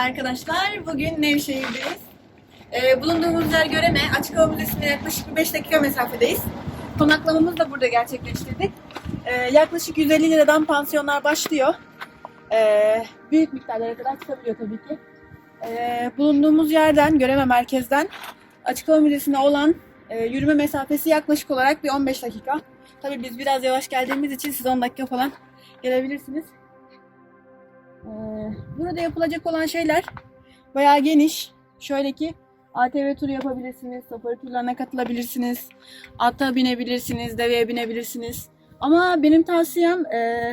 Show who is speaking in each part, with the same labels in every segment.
Speaker 1: arkadaşlar. Bugün Nevşehir'deyiz. Ee, bulunduğumuz yer Göreme. Açık Hava Müzesi'ne yaklaşık bir 5 dakika mesafedeyiz. Konaklamamızı da burada gerçekleştirdik. Ee, yaklaşık 150 liradan pansiyonlar başlıyor. Ee, büyük miktarlara kadar çıkabiliyor tabii ki. Ee, bulunduğumuz yerden, Göreme merkezden Açık Hava Müzesi'ne olan e, yürüme mesafesi yaklaşık olarak bir 15 dakika. Tabii biz biraz yavaş geldiğimiz için siz 10 dakika falan gelebilirsiniz. Ee, burada yapılacak olan şeyler bayağı geniş. Şöyle ki ATV turu yapabilirsiniz, safari turlarına katılabilirsiniz, ata binebilirsiniz, deveye binebilirsiniz. Ama benim tavsiyem e,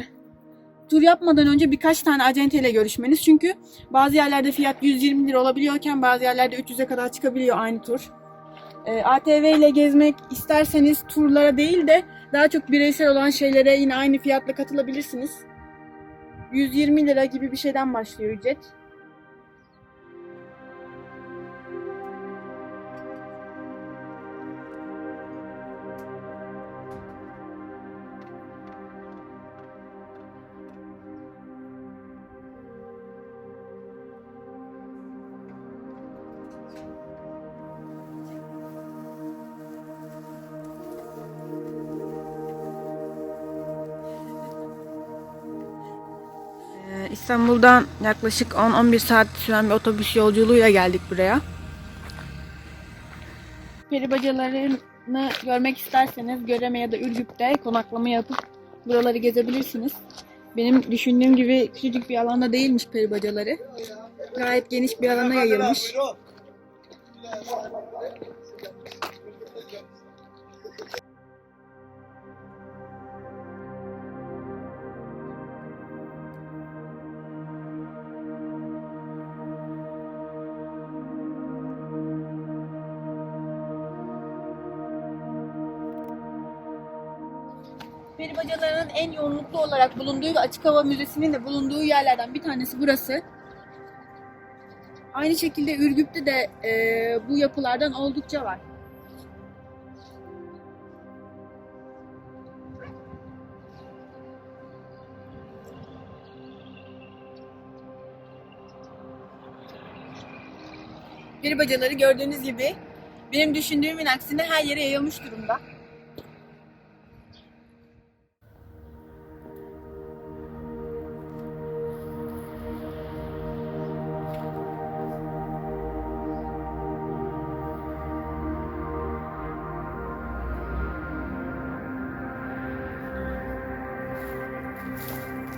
Speaker 1: tur yapmadan önce birkaç tane acenteyle görüşmeniz. Çünkü bazı yerlerde fiyat 120 lira olabiliyorken bazı yerlerde 300'e kadar çıkabiliyor aynı tur. E, ATV ile gezmek isterseniz turlara değil de daha çok bireysel olan şeylere yine aynı fiyatla katılabilirsiniz. 120 lira gibi bir şeyden başlıyor ücret. İstanbul'dan yaklaşık 10-11 saat süren bir otobüs yolculuğuyla geldik buraya. Peri bacalarını görmek isterseniz Göreme ya da Ürgüp'te konaklama yapıp buraları gezebilirsiniz. Benim düşündüğüm gibi küçücük bir alanda değilmiş peri bacaları. Gayet geniş bir alana yayılmış. Peri bacalarının en yoğunluklu olarak bulunduğu ve açık hava müzesinin de bulunduğu yerlerden bir tanesi burası. Aynı şekilde Ürgüp'te de e, bu yapılardan oldukça var. Peri bacaları gördüğünüz gibi benim düşündüğümün aksine her yere yayılmış durumda.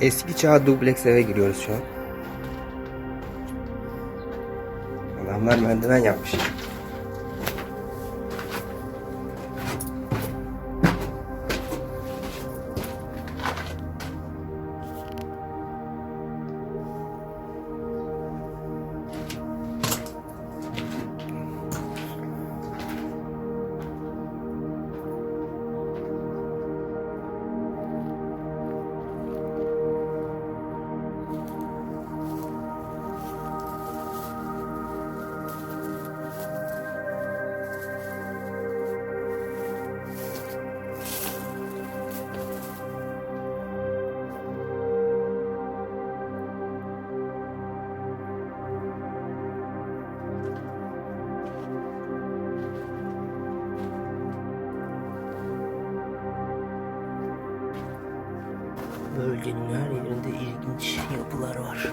Speaker 2: Eski çağ dubleks eve giriyoruz şu an. Adamlar merdiven yapmış.
Speaker 3: Bölgenin her yerinde ilginç yapılar var.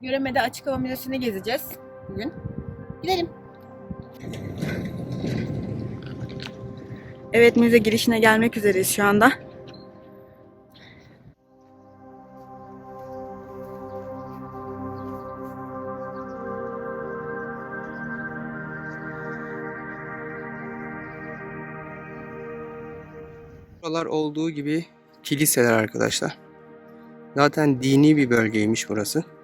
Speaker 1: Göreme'de Açık Hava Müzesi'ni gezeceğiz bugün. Gidelim. Evet müze girişine gelmek üzereyiz şu anda.
Speaker 2: Buralar olduğu gibi kiliseler arkadaşlar. Zaten dini bir bölgeymiş burası.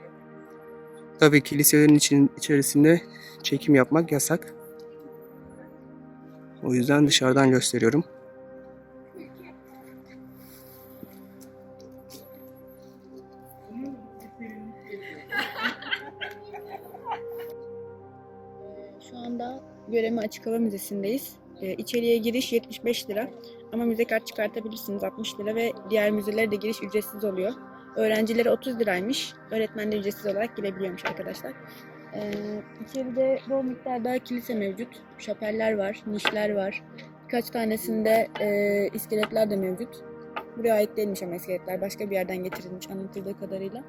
Speaker 2: Tabii kiliselerin için, içerisinde çekim yapmak yasak. O yüzden dışarıdan gösteriyorum.
Speaker 1: Şu anda Göreme Açık Hava Müzesi'ndeyiz. Ee, içeriye giriş 75 lira ama müze kart çıkartabilirsiniz 60 lira ve diğer müzelere de giriş ücretsiz oluyor. Öğrencileri 30 liraymış, öğretmenler ücretsiz olarak girebiliyormuş arkadaşlar. Ee, içeride bol miktarda kilise mevcut, şapeller var, nişler var. Birkaç tanesinde e, iskeletler de mevcut. Buraya ait değilmiş ama iskeletler başka bir yerden getirilmiş anlatıldığı kadarıyla.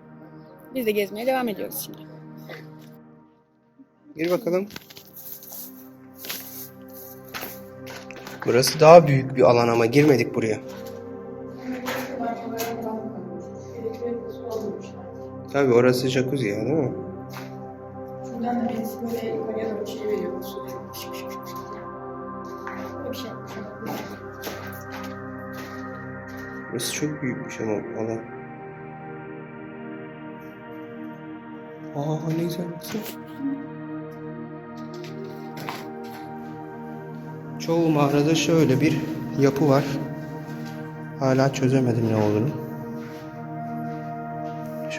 Speaker 1: Biz de gezmeye devam ediyoruz şimdi.
Speaker 2: Gir bakalım. Burası daha büyük bir alan ama girmedik buraya. Tabii orası jacuzzi ya değil mi?
Speaker 1: Şuradan da birisi böyle yukarıya doğru şey veriyor. bir şey.
Speaker 2: Burası çok büyükmüş ama alan. Aa ne güzel baksana. Çoğu mağarada şöyle bir yapı var. Hala çözemedim ne olduğunu.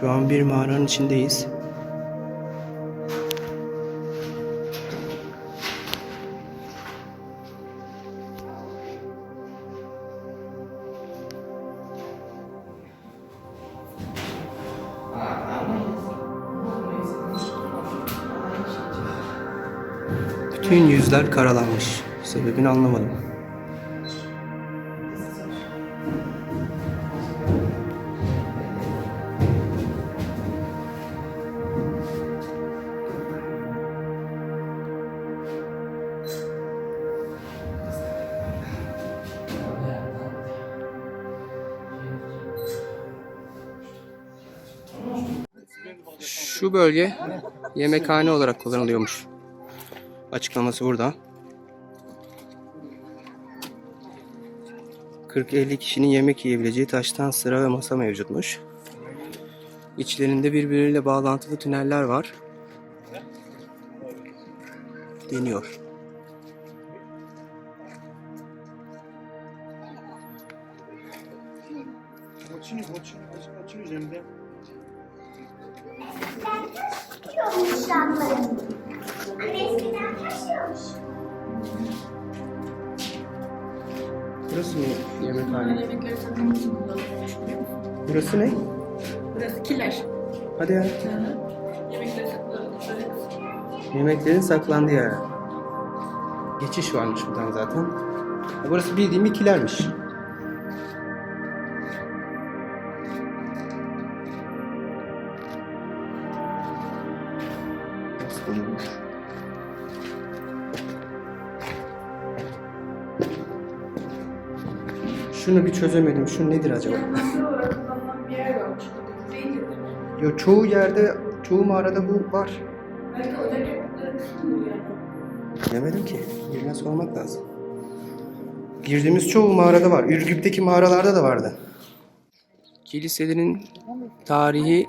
Speaker 2: Şu an bir mağaranın içindeyiz. Bütün yüzler karalanmış. Sebebini anlamadım. Şu bölge yemekhane olarak kullanılıyormuş. Açıklaması burada. 40-50 kişinin yemek yiyebileceği taştan sıra ve masa mevcutmuş. İçlerinde birbiriyle bağlantılı tüneller var. Deniyor.
Speaker 4: Açın, açın, açın, açın üzerinde.
Speaker 5: Taşıyormuş yanları. Hani eskiden taşıyormuş.
Speaker 2: Burası mı yemekhane?
Speaker 1: Yemekleri?
Speaker 2: Burası ne?
Speaker 1: Burası kiler.
Speaker 2: Hadi ya.
Speaker 1: Yemekleri saklamak
Speaker 2: Yemeklerin saklandığı yer. Geçiş varmış buradan zaten. Burası bildiğim bir kilermiş. Şunu bir çözemedim. Şu nedir acaba? Yo çoğu yerde, çoğu mağarada bu var. Bilemedim ki. Birine sormak lazım. Girdiğimiz çoğu mağarada var. Ürgüp'teki mağaralarda da vardı. Kiliselerin tarihi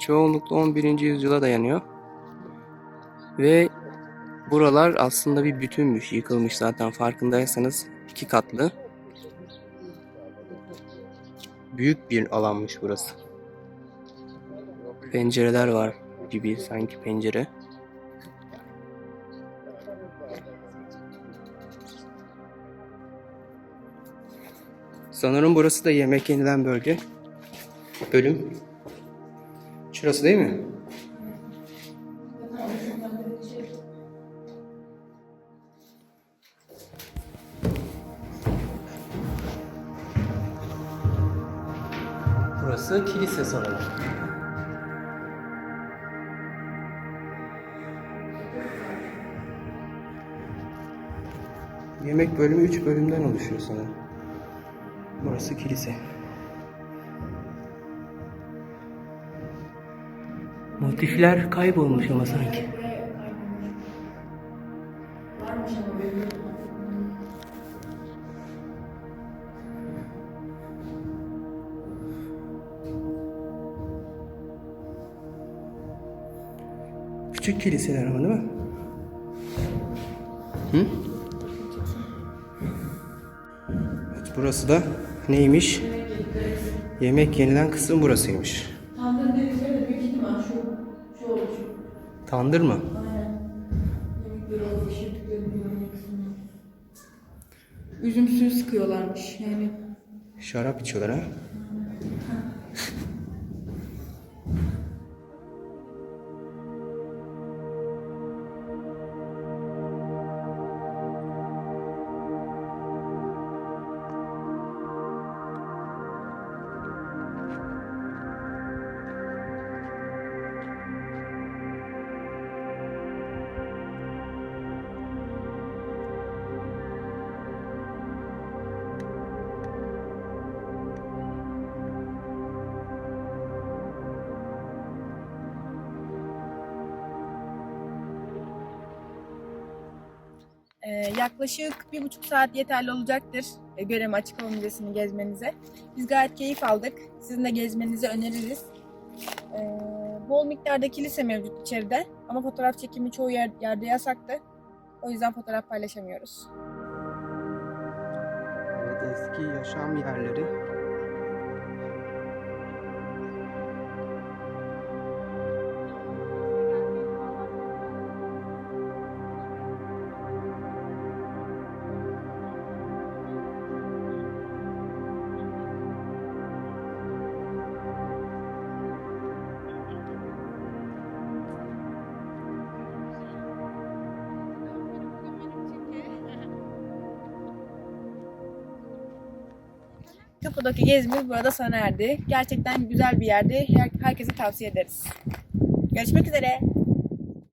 Speaker 2: çoğunlukla 11. yüzyıla dayanıyor. Ve buralar aslında bir bütünmüş. Yıkılmış zaten farkındaysanız iki katlı. Büyük bir alanmış burası. Pencereler var gibi sanki pencere. Sanırım burası da yemek yenilen bölge. Bölüm. Şurası değil mi? burası kilise sarayı. Yemek bölümü 3 bölümden oluşuyor sanırım. Burası kilise.
Speaker 3: Motifler kaybolmuş ama sanki.
Speaker 2: Kiliseler ama değil mi? Hı? Evet, burası da neymiş? Yemek yenilen kısım burasıymış.
Speaker 1: Tandır dedikleri de büyük ihtimal şu, şu olur.
Speaker 2: Tandır mı?
Speaker 1: Yemekleri olur, pişirdikleri. Üzüm suyu sıkıyorlarmış yani.
Speaker 2: Şarap içiyorlar ha?
Speaker 1: Yaklaşık bir buçuk saat yeterli olacaktır e, Göreme Açık Müzesi'ni gezmenize. Biz gayet keyif aldık. Sizin de gezmenizi öneririz. Ee, bol miktarda kilise mevcut içeride ama fotoğraf çekimi çoğu yer, yerde yasaktı. O yüzden fotoğraf paylaşamıyoruz.
Speaker 2: Evet eski yaşam yerleri.
Speaker 1: Kapadokya gezimiz burada sona erdi. Gerçekten güzel bir yerdi. Her- Herkese tavsiye ederiz. Görüşmek üzere.